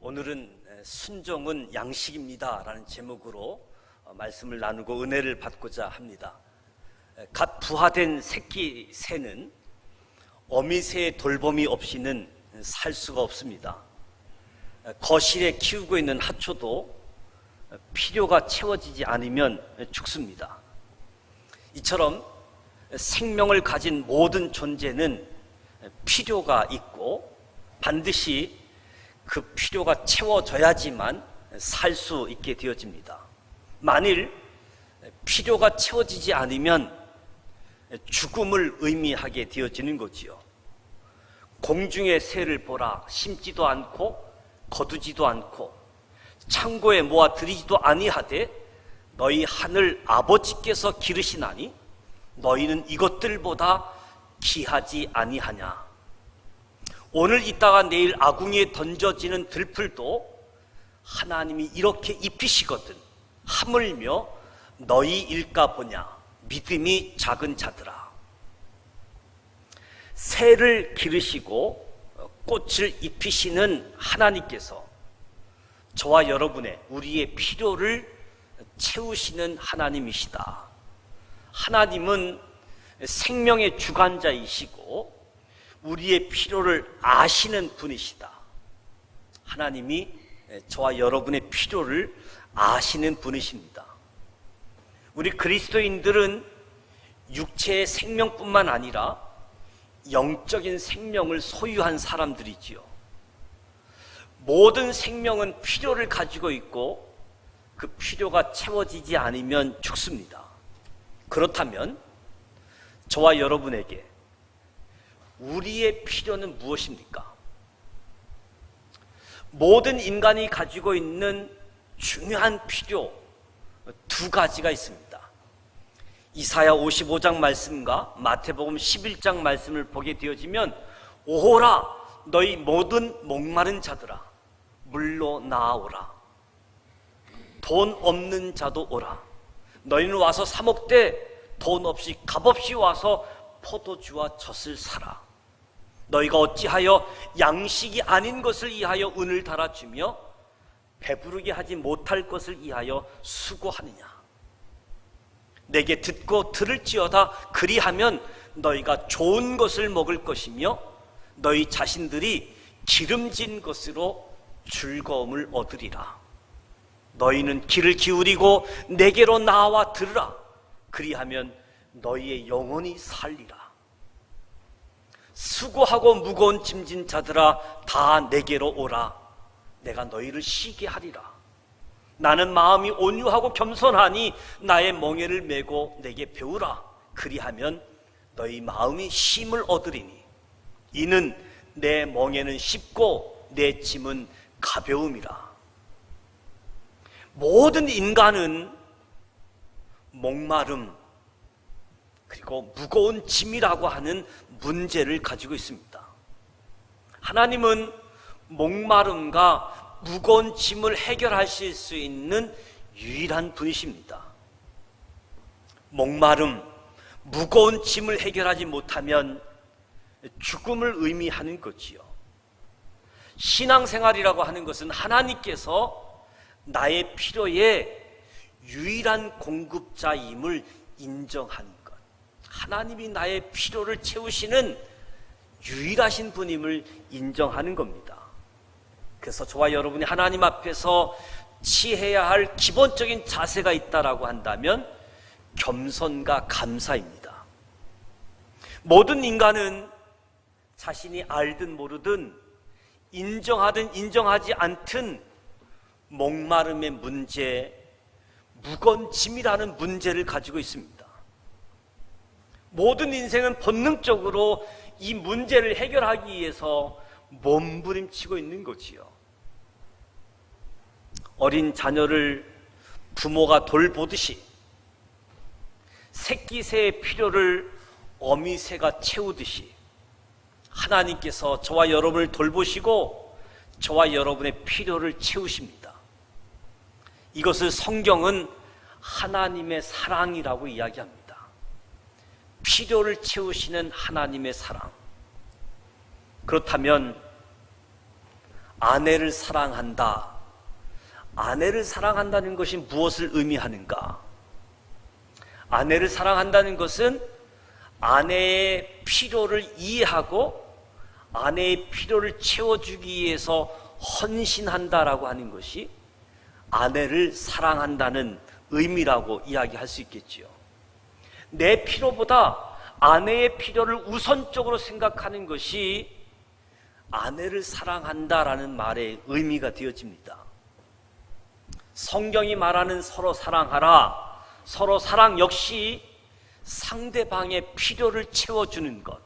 오늘은 순종은 양식입니다. 라는 제목으로 어, 말씀을 나누고 은혜를 받고자 합니다. 갓 부화된 새끼 새는 어미 새의 돌봄이 없이는 살 수가 없습니다. 거실에 키우고 있는 하초도 필요가 채워지지 않으면 죽습니다. 이처럼 생명을 가진 모든 존재는 필요가 있고 반드시 그 필요가 채워져야지만 살 수 있게 되어집니다. 만일 필요가 채워지지 않으면 죽음을 의미하게 되어지는 거지요. 공중의 새를 보라 심지도 않고 거두지도 않고 창고에 모아 들이지도 아니하되 너희 하늘 아버지께서 기르시나니 너희는 이것들보다 귀하지 아니하냐. 오늘 있다가 내일 아궁이에 던져지는 들풀도 하나님이 이렇게 입히시거든. 하물며 너희 일까 보냐. 믿음이 작은 자들아. 새를 기르시고 꽃을 입히시는 하나님께서 저와 여러분의 우리의 필요를 채우시는 하나님이시다. 하나님은 생명의 주관자이시고 우리의 필요를 아시는 분이시다. 하나님이 저와 여러분의 필요를 아시는 분이십니다. 우리 그리스도인들은 육체의 생명뿐만 아니라 영적인 생명을 소유한 사람들이지요. 모든 생명은 필요를 가지고 있고 그 필요가 채워지지 않으면 죽습니다. 그렇다면 저와 여러분에게 우리의 필요는 무엇입니까? 모든 인간이 가지고 있는 중요한 필요 두 가지가 있습니다. 이사야 55장 말씀과 마태복음 11장 말씀을 보게 되어지면 오호라 너희 모든 목마른 자들아 물로 나아오라 돈 없는 자도 오라 너희는 와서 사 먹되 돈 없이 값없이 와서 포도주와 젖을 사라 너희가 어찌하여 양식이 아닌 것을 이하여 은을 달아주며 배부르게 하지 못할 것을 이하여 수고하느냐? 내게 듣고 들을지어다 그리하면 너희가 좋은 것을 먹을 것이며 너희 자신들이 기름진 것으로 즐거움을 얻으리라. 너희는 귀를 기울이고 내게로 나와 들으라. 그리하면 너희의 영혼이 살리라 수고하고 무거운 짐진 자들아 다 내게로 오라. 내가 너희를 쉬게 하리라. 나는 마음이 온유하고 겸손하니 나의 멍에를 메고 내게 배우라. 그리하면 너희 마음이 쉼을 얻으리니 이는 내 멍에는 쉽고 내 짐은 가벼움이라. 모든 인간은 목마름 그리고 무거운 짐이라고 하는 문제를 가지고 있습니다. 하나님은 목마름과 무거운 짐을 해결하실 수 있는 유일한 분이십니다. 목마름, 무거운 짐을 해결하지 못하면 죽음을 의미하는 거지요. 신앙생활이라고 하는 것은 하나님께서 나의 필요의 유일한 공급자임을 인정하는 것. 하나님이 나의 필요를 채우시는 유일하신 분임을 인정하는 겁니다. 그래서 저와 여러분이 하나님 앞에서 취해야 할 기본적인 자세가 있다라고 한다면 겸손과 감사입니다. 모든 인간은 자신이 알든 모르든 인정하든 인정하지 않든 목마름의 문제, 무거운 짐이라는 문제를 가지고 있습니다. 모든 인생은 본능적으로 이 문제를 해결하기 위해서 몸부림치고 있는 거지요. 어린 자녀를 부모가 돌보듯이 새끼 새의 필요를 어미 새가 채우듯이 하나님께서 저와 여러분을 돌보시고 저와 여러분의 필요를 채우십니다. 이것을 성경은 하나님의 사랑이라고 이야기합니다. 필요를 채우시는 하나님의 사랑. 그렇다면 아내를 사랑한다. 아내를 사랑한다는 것이 무엇을 의미하는가? 아내를 사랑한다는 것은 아내의 필요를 이해하고 아내의 필요를 채워주기 위해서 헌신한다라고 하는 것이 아내를 사랑한다는 의미라고 이야기할 수 있겠지요. 내 필요보다 아내의 필요를 우선적으로 생각하는 것이 아내를 사랑한다라는 말의 의미가 되어집니다. 성경이 말하는 서로 사랑하라. 서로 사랑 역시 상대방의 필요를 채워주는 것.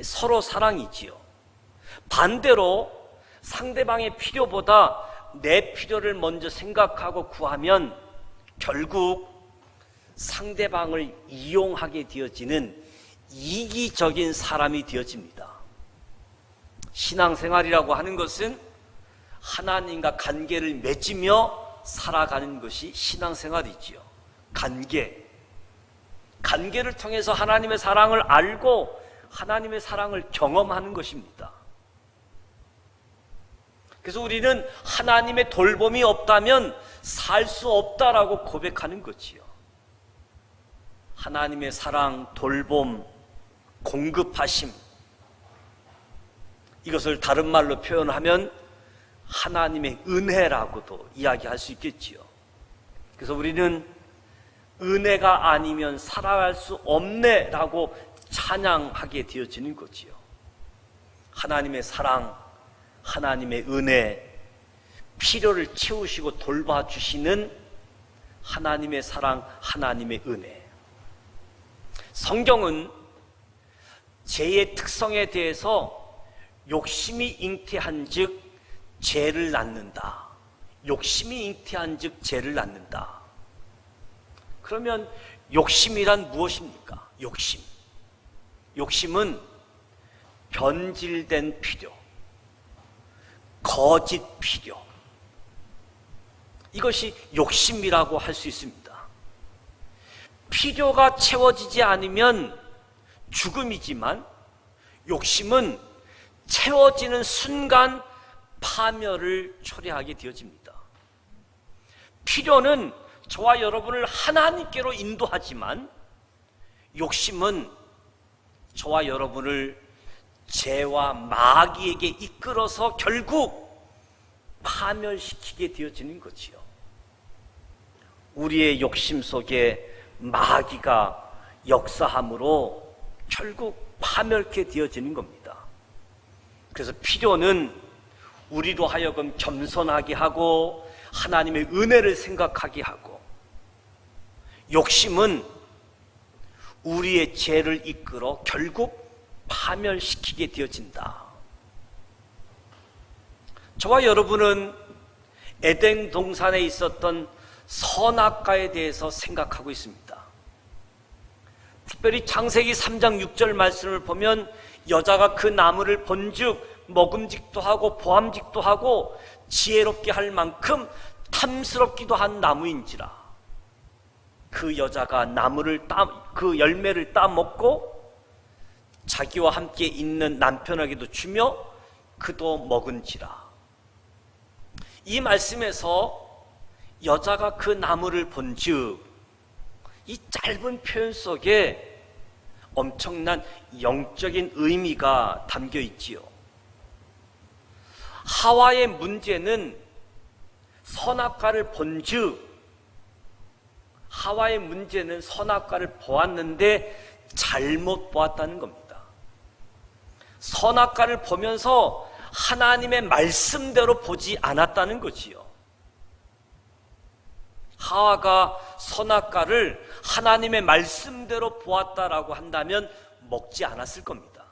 서로 사랑이지요. 반대로 상대방의 필요보다 내 필요를 먼저 생각하고 구하면 결국 상대방을 이용하게 되어지는 이기적인 사람이 되어집니다. 신앙생활이라고 하는 것은 하나님과 관계를 맺으며 살아가는 것이 신앙생활이지요. 관계. 관계를 통해서 하나님의 사랑을 알고 하나님의 사랑을 경험하는 것입니다. 그래서 우리는 하나님의 돌봄이 없다면 살 수 없다라고 고백하는 거지요. 하나님의 사랑, 돌봄, 공급하심. 이것을 다른 말로 표현하면 하나님의 은혜라고도 이야기할 수 있겠지요. 그래서 우리는 은혜가 아니면 살아갈 수 없네라고 찬양하게 되어지는 거지요. 하나님의 사랑, 하나님의 은혜, 필요를 채우시고 돌봐주시는 하나님의 사랑, 하나님의 은혜. 성경은 죄의 특성에 대해서 욕심이 잉태한 즉 죄를 낳는다. 욕심이 잉태한 즉 죄를 낳는다. 그러면 욕심이란 무엇입니까? 욕심. 욕심은 변질된 필요, 거짓 필요. 이것이 욕심이라고 할 수 있습니다. 필요가 채워지지 않으면 죽음이지만 욕심은 채워지는 순간 파멸을 초래하게 되어집니다. 필요는 저와 여러분을 하나님께로 인도하지만 욕심은 저와 여러분을 죄와 마귀에게 이끌어서 결국 파멸시키게 되어지는 거지요. 우리의 욕심 속에 마귀가 역사함으로 결국 파멸케 되어지는 겁니다. 그래서 필요는 우리로 하여금 겸손하게 하고 하나님의 은혜를 생각하게 하고 욕심은 우리의 죄를 이끌어 결국 파멸시키게 되어진다. 저와 여러분은 에덴 동산에 있었던 선악과에 대해서 생각하고 있습니다. 특별히 창세기 3장 6절 말씀을 보면 여자가 그 나무를 본즉 먹음직도 하고 보암직도 하고 지혜롭게 할 만큼 탐스럽기도 한 나무인지라 그 여자가 나무를 따, 그 열매를 따 먹고 자기와 함께 있는 남편에게도 주며 그도 먹은지라 이 말씀에서 여자가 그 나무를 본즉 이 짧은 표현 속에 엄청난 영적인 의미가 담겨 있지요. 하와의 문제는 선악과를 본즉 하와의 문제는 선악과를 보았는데 잘못 보았다는 겁니다. 선악과를 보면서 하나님의 말씀대로 보지 않았다는 거지요. 하와가 선악과를 하나님의 말씀대로 보았다라고 한다면 먹지 않았을 겁니다.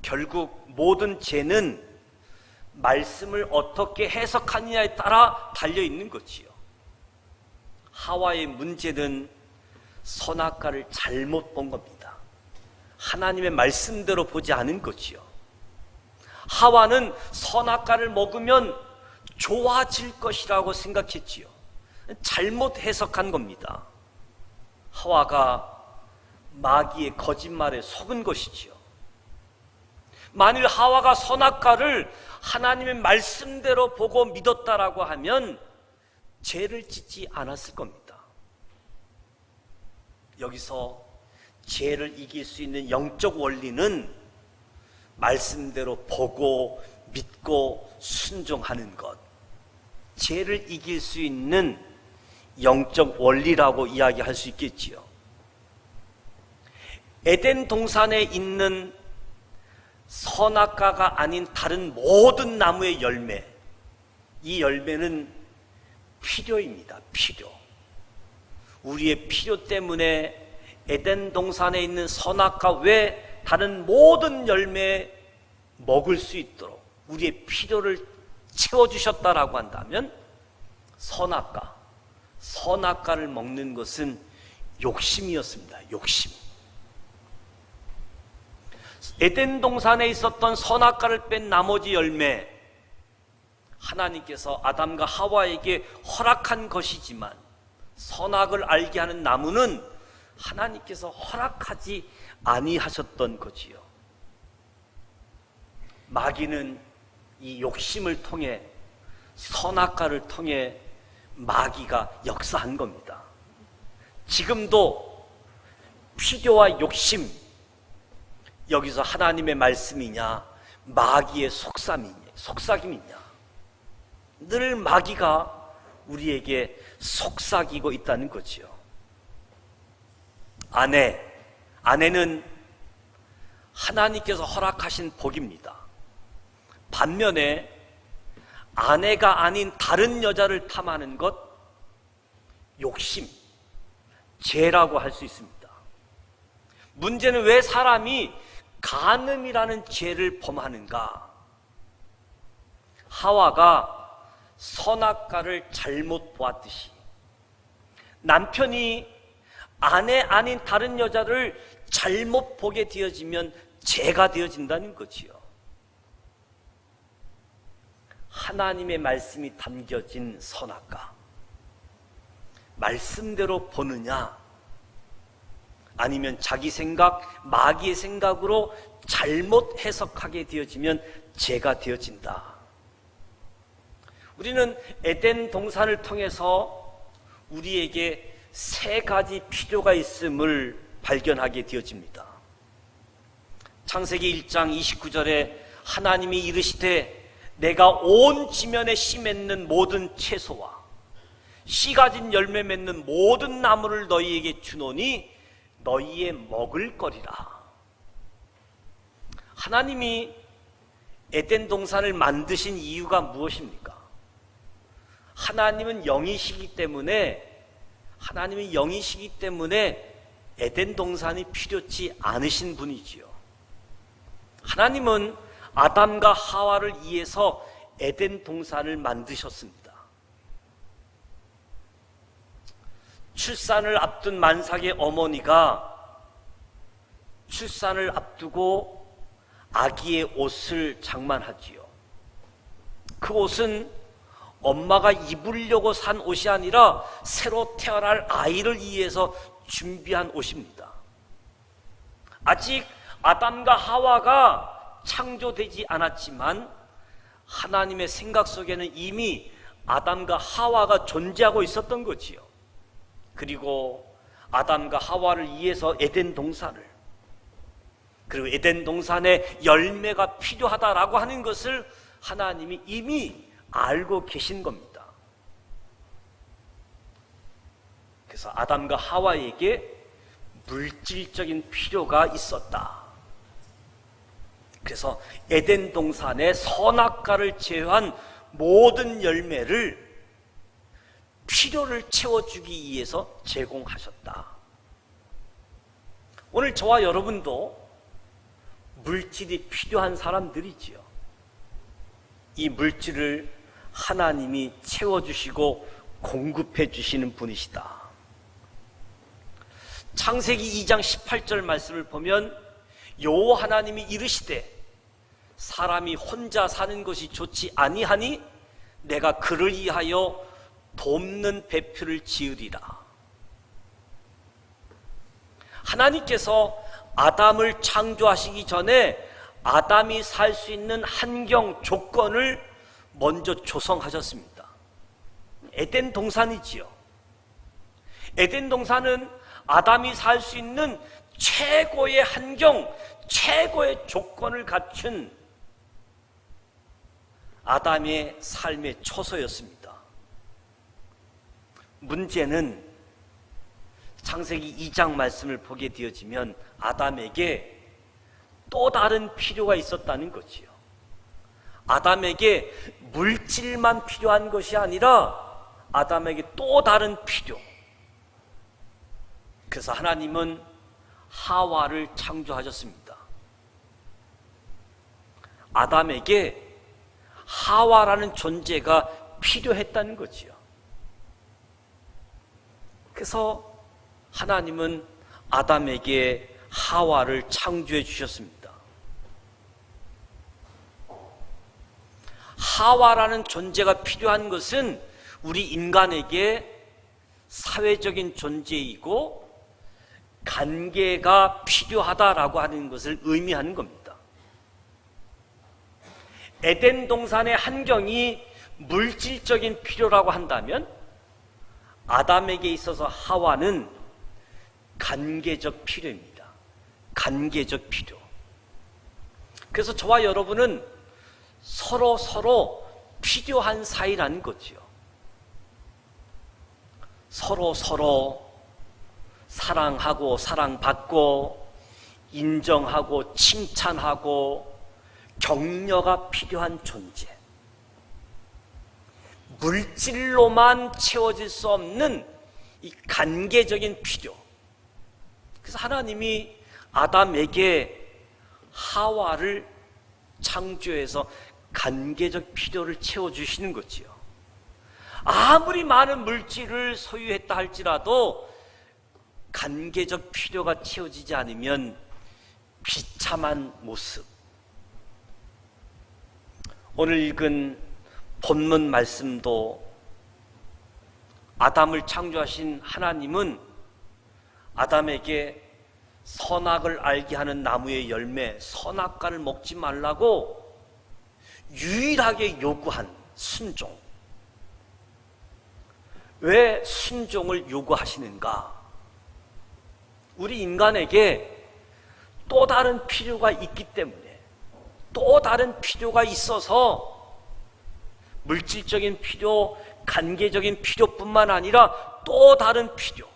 결국 모든 죄는 말씀을 어떻게 해석하느냐에 따라 달려 있는 거지요. 하와의 문제는 선악과를 잘못 본 겁니다. 하나님의 말씀대로 보지 않은 거지요. 하와는 선악과를 먹으면 좋아질 것이라고 생각했지요. 잘못 해석한 겁니다. 하와가 마귀의 거짓말에 속은 것이지요. 만일 하와가 선악과를 하나님의 말씀대로 보고 믿었다라고 하면 죄를 짓지 않았을 겁니다. 여기서 죄를 이길 수 있는 영적 원리는 말씀대로 보고 믿고 순종하는 것. 죄를 이길 수 있는 영적 원리라고 이야기할 수 있겠지요. 에덴 동산에 있는 선악과가 아닌 다른 모든 나무의 열매, 이 열매는 필요입니다. 필요. 우리의 필요 때문에 에덴 동산에 있는 선악과 외 다른 모든 열매 먹을 수 있도록 우리의 필요를 채워주셨다라고 한다면 선악과, 선악과를 먹는 것은 욕심이었습니다. 욕심. 에덴 동산에 있었던 선악과를 뺀 나머지 열매, 하나님께서 아담과 하와에게 허락한 것이지만 선악을 알게 하는 나무는 하나님께서 허락하지 아니하셨던 거지요. 마귀는 이 욕심을 통해 선악과를 통해 마귀가 역사한 겁니다. 지금도 필요와 욕심 여기서 하나님의 말씀이냐 마귀의 속삭이냐 속삭임이냐 늘 마귀가 우리에게 속삭이고 있다는 거지요. 아내, 아내는 하나님께서 허락하신 복입니다. 반면에 아내가 아닌 다른 여자를 탐하는 것, 욕심, 죄라고 할 수 있습니다. 문제는 왜 사람이 간음이라는 죄를 범하는가? 하와가 선악과를 잘못 보았듯이 남편이 아내 아닌 다른 여자를 잘못 보게 되어지면 죄가 되어진다는 거지요. 하나님의 말씀이 담겨진 선악과 말씀대로 보느냐 아니면 자기 생각, 마귀의 생각으로 잘못 해석하게 되어지면 죄가 되어진다. 우리는 에덴 동산을 통해서 우리에게 세 가지 필요가 있음을 발견하게 되어집니다. 창세기 1장 29절에 하나님이 이르시되 내가 온 지면에 씨 맺는 모든 채소와 씨 가진 열매 맺는 모든 나무를 너희에게 주노니 너희의 먹을 거리라. 하나님이 에덴 동산을 만드신 이유가 무엇입니까? 하나님은 영이시기 때문에 하나님이 영이시기 때문에 에덴 동산이 필요치 않으신 분이지요. 하나님은 아담과 하와를 위해서 에덴 동산을 만드셨습니다. 출산을 앞둔 만삭의 어머니가 출산을 앞두고 아기의 옷을 장만하지요. 그 옷은 엄마가 입으려고 산 옷이 아니라 새로 태어날 아이를 위해서 준비한 옷입니다. 아직 아담과 하와가 창조되지 않았지만 하나님의 생각 속에는 이미 아담과 하와가 존재하고 있었던 거지요. 그리고 아담과 하와를 위해서 에덴 동산을 그리고 에덴 동산에 열매가 필요하다라고 하는 것을 하나님이 이미 알고 계신 겁니다. 그래서 아담과 하와에게 물질적인 필요가 있었다. 그래서 에덴 동산의 선악과를 제외한 모든 열매를 필요를 채워주기 위해서 제공하셨다. 오늘 저와 여러분도 물질이 필요한 사람들이지요. 이 물질을 하나님이 채워주시고 공급해 주시는 분이시다. 창세기 2장 18절 말씀을 보면 여호 하나님이 이르시되 사람이 혼자 사는 것이 좋지 아니하니 내가 그를 위하여 돕는 배표를 지으리라. 하나님께서 아담을 창조하시기 전에 아담이 살 수 있는 환경 조건을 먼저 조성하셨습니다. 에덴 동산이지요. 에덴 동산은 아담이 살 수 있는 최고의 환경, 최고의 조건을 갖춘 아담의 삶의 초소였습니다. 문제는 창세기 2장 말씀을 보게 되어지면 아담에게 또 다른 필요가 있었다는 거지요. 아담에게 물질만 필요한 것이 아니라 아담에게 또 다른 필요. 그래서 하나님은 하와를 창조하셨습니다. 아담에게 하와라는 존재가 필요했다는 거지요. 그래서 하나님은 아담에게 하와를 창조해 주셨습니다. 하와라는 존재가 필요한 것은 우리 인간에게 사회적인 존재이고 관계가 필요하다라고 하는 것을 의미하는 겁니다. 에덴 동산의 환경이 물질적인 필요라고 한다면 아담에게 있어서 하와는 관계적 필요입니다. 관계적 필요. 그래서 저와 여러분은 서로 서로 필요한 사이라는 거지요. 서로 서로 사랑하고 사랑받고 인정하고 칭찬하고 격려가 필요한 존재. 물질로만 채워질 수 없는 이 관계적인 필요. 그래서 하나님이 아담에게 하와를 창조해서 관계적 필요를 채워주시는 거지요. 아무리 많은 물질을 소유했다 할지라도 관계적 필요가 채워지지 않으면 비참한 모습. 오늘 읽은 본문 말씀도 아담을 창조하신 하나님은 아담에게 선악을 알게 하는 나무의 열매, 선악과를 먹지 말라고 유일하게 요구한 순종. 왜 순종을 요구하시는가? 우리 인간에게 또 다른 필요가 있기 때문에 또 다른 필요가 있어서 물질적인 필요, 관계적인 필요뿐만 아니라 또 다른 필요.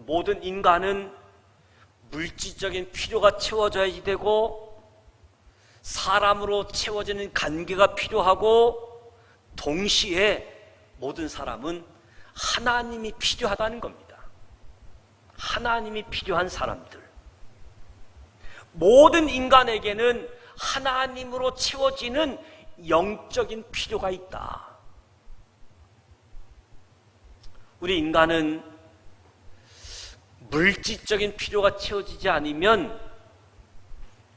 모든 인간은 물질적인 필요가 채워져야 되고 사람으로 채워지는 관계가 필요하고 동시에 모든 사람은 하나님이 필요하다는 겁니다. 하나님이 필요한 사람들. 모든 인간에게는 하나님으로 채워지는 영적인 필요가 있다. 우리 인간은 물질적인 필요가 채워지지 않으면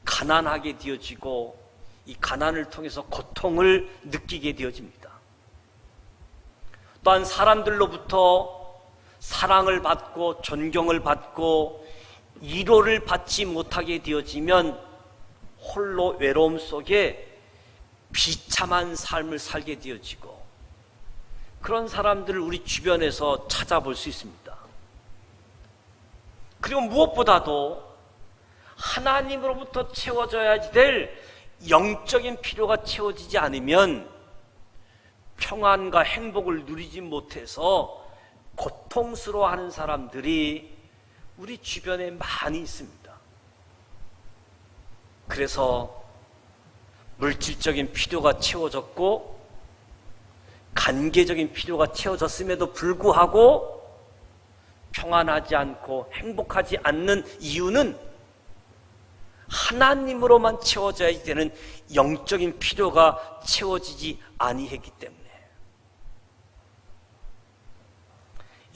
가난하게 되어지고 이 가난을 통해서 고통을 느끼게 되어집니다. 또한 사람들로부터 사랑을 받고 존경을 받고 위로를 받지 못하게 되어지면 홀로 외로움 속에 비참한 삶을 살게 되어지고 그런 사람들을 우리 주변에서 찾아볼 수 있습니다. 그리고 무엇보다도 하나님으로부터 채워져야지 될 영적인 필요가 채워지지 않으면 평안과 행복을 누리지 못해서 고통스러워하는 사람들이 우리 주변에 많이 있습니다. 그래서 물질적인 필요가 채워졌고 관계적인 필요가 채워졌음에도 불구하고 평안하지 않고 행복하지 않는 이유는 하나님으로만 채워져야 되는 영적인 필요가 채워지지 아니했기 때문에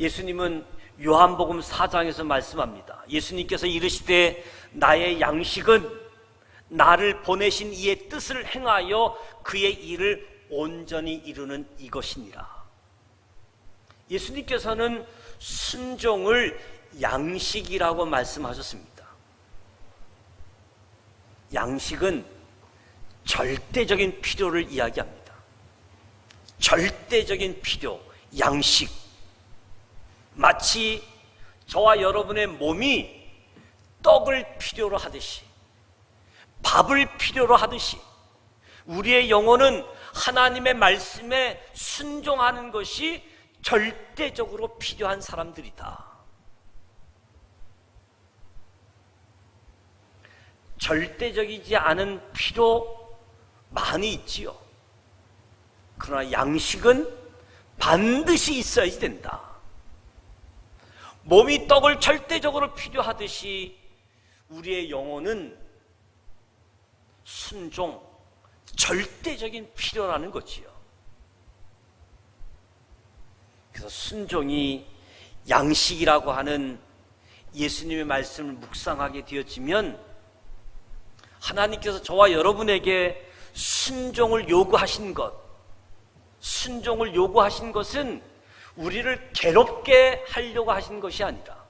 예수님은 요한복음 4장에서 말씀합니다. 예수님께서 이르시되 나의 양식은 나를 보내신 이의 뜻을 행하여 그의 일을 온전히 이루는 이것이니라. 예수님께서는 순종을 양식이라고 말씀하셨습니다. 양식은 절대적인 필요를 이야기합니다. 절대적인 필요, 양식. 마치 저와 여러분의 몸이 떡을 필요로 하듯이, 밥을 필요로 하듯이, 우리의 영혼은 하나님의 말씀에 순종하는 것이 절대적으로 필요한 사람들이다. 절대적이지 않은 필요 많이 있지요. 그러나 양식은 반드시 있어야 된다. 몸이 떡을 절대적으로 필요하듯이 우리의 영혼은 순종, 절대적인 필요라는 거지요. 그래서 순종이 양식이라고 하는 예수님의 말씀을 묵상하게 되어지면 하나님께서 저와 여러분에게 순종을 요구하신 것, 순종을 요구하신 것은 우리를 괴롭게 하려고 하신 것이 아니라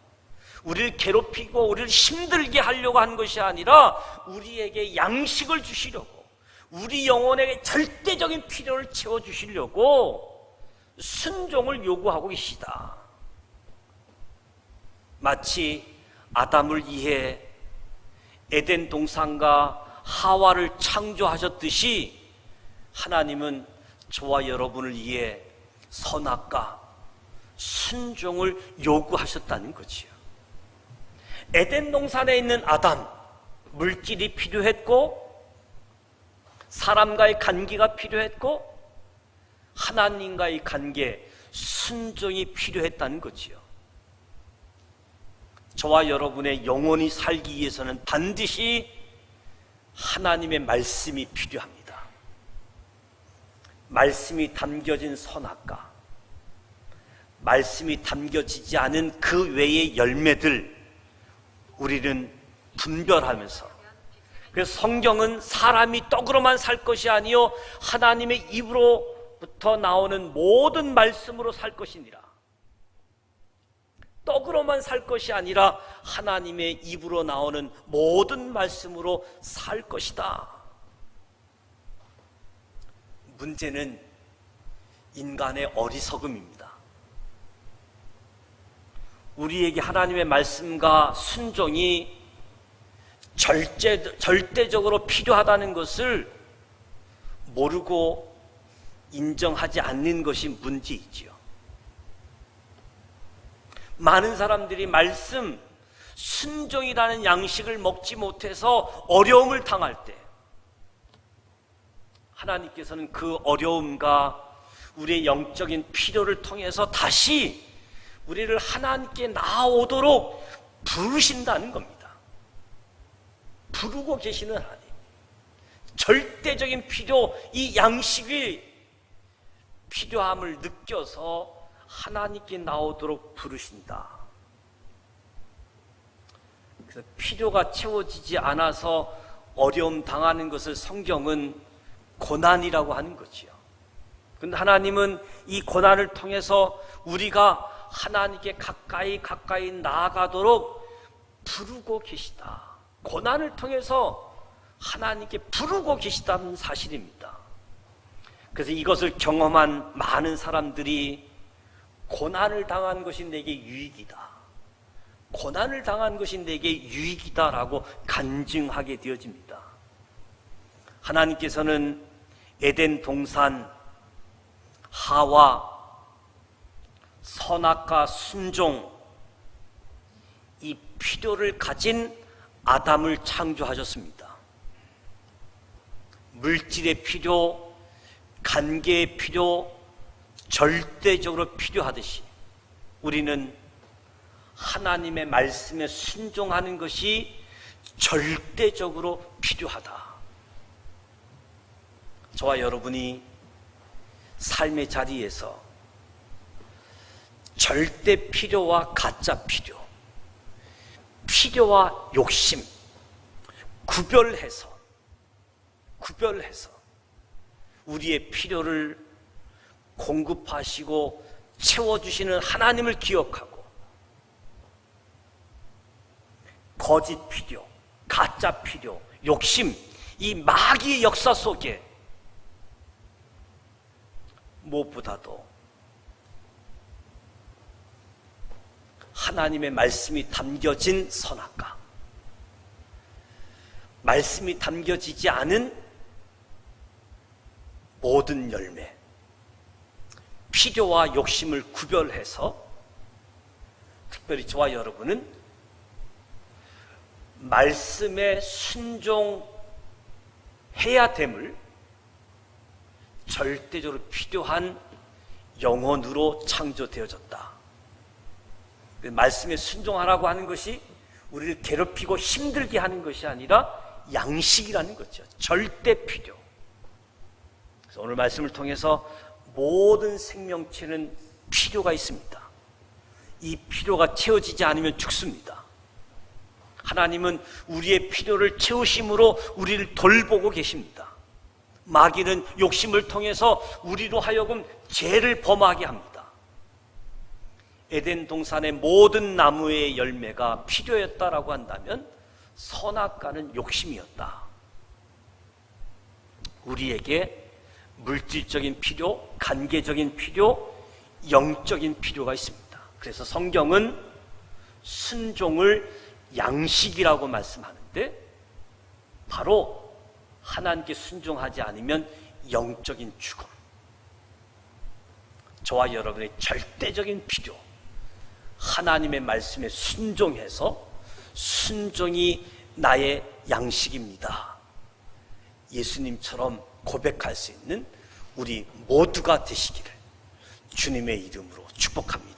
우리를 괴롭히고 우리를 힘들게 하려고 한 것이 아니라 우리에게 양식을 주시려고 우리 영혼에게 절대적인 필요를 채워 주시려고 순종을 요구하고 계시다. 마치 아담을 이해 에덴 동산과 하와를 창조하셨듯이 하나님은 저와 여러분을 위해 선악과 순종을 요구하셨다는 거지요. 에덴 동산에 있는 아담, 물질이 필요했고, 사람과의 관계가 필요했고, 하나님과의 관계, 순종이 필요했다는 거지요. 저와 여러분의 영혼이 살기 위해서는 반드시 하나님의 말씀이 필요합니다. 말씀이 담겨진 선악과, 말씀이 담겨지지 않은 그 외의 열매들, 우리는 분별하면서 그래서 성경은 사람이 떡으로만 살 것이 아니요 하나님의 입으로부터 나오는 모든 말씀으로 살 것이니라. 떡으로만 살 것이 아니라 하나님의 입으로 나오는 모든 말씀으로 살 것이다. 문제는 인간의 어리석음입니다. 우리에게 하나님의 말씀과 순종이 절대, 절대적으로 필요하다는 것을 모르고 인정하지 않는 것이 문제이지요. 많은 사람들이 말씀, 순종이라는 양식을 먹지 못해서 어려움을 당할 때, 하나님께서는 그 어려움과 우리의 영적인 필요를 통해서 다시 우리를 하나님께 나오도록 부르신다는 겁니다. 부르고 계시는 하나님. 절대적인 필요, 이 양식이 필요함을 느껴서 하나님께 나오도록 부르신다. 그래서 필요가 채워지지 않아서 어려움 당하는 것을 성경은 고난이라고 하는 거지요. 근데 하나님은 이 고난을 통해서 우리가 하나님께 가까이 가까이 나아가도록 부르고 계시다. 고난을 통해서 하나님께 부르고 계시다는 사실입니다. 그래서 이것을 경험한 많은 사람들이 고난을 당한 것이 내게 유익이다. 고난을 당한 것이 내게 유익이다라고 간증하게 되어집니다. 하나님께서는 에덴 동산 하와 선악과 순종 이 필요를 가진 아담을 창조하셨습니다. 물질의 필요, 관계의 필요, 절대적으로 필요하듯이 우리는 하나님의 말씀에 순종하는 것이 절대적으로 필요하다. 저와 여러분이 삶의 자리에서 절대 필요와 가짜 필요, 필요와 욕심, 구별해서, 구별해서 우리의 필요를 공급하시고 채워주시는 하나님을 기억하고 거짓 필요, 가짜 필요, 욕심, 이 마귀의 역사 속에 무엇보다도 하나님의 말씀이 담겨진 선악과, 말씀이 담겨지지 않은 모든 열매, 필요와 욕심을 구별해서 특별히 저와 여러분은 말씀에 순종해야 됨을 절대적으로 필요한 영혼으로 창조되어졌다. 말씀에 순종하라고 하는 것이 우리를 괴롭히고 힘들게 하는 것이 아니라 양식이라는 거죠. 절대 필요. 그래서 오늘 말씀을 통해서 모든 생명체는 필요가 있습니다. 이 필요가 채워지지 않으면 죽습니다. 하나님은 우리의 필요를 채우심으로 우리를 돌보고 계십니다. 마귀는 욕심을 통해서 우리로 하여금 죄를 범하게 합니다. 에덴 동산의 모든 나무의 열매가 필요였다라고 한다면 선악과는 욕심이었다. 우리에게 물질적인 필요, 관계적인 필요, 영적인 필요가 있습니다. 그래서 성경은 순종을 양식이라고 말씀하는데 바로 하나님께 순종하지 않으면 영적인 죽음. 저와 여러분의 절대적인 필요. 하나님의 말씀에 순종해서 순종이 나의 양식입니다. 예수님처럼 고백할 수 있는 우리 모두가 되시기를 주님의 이름으로 축복합니다.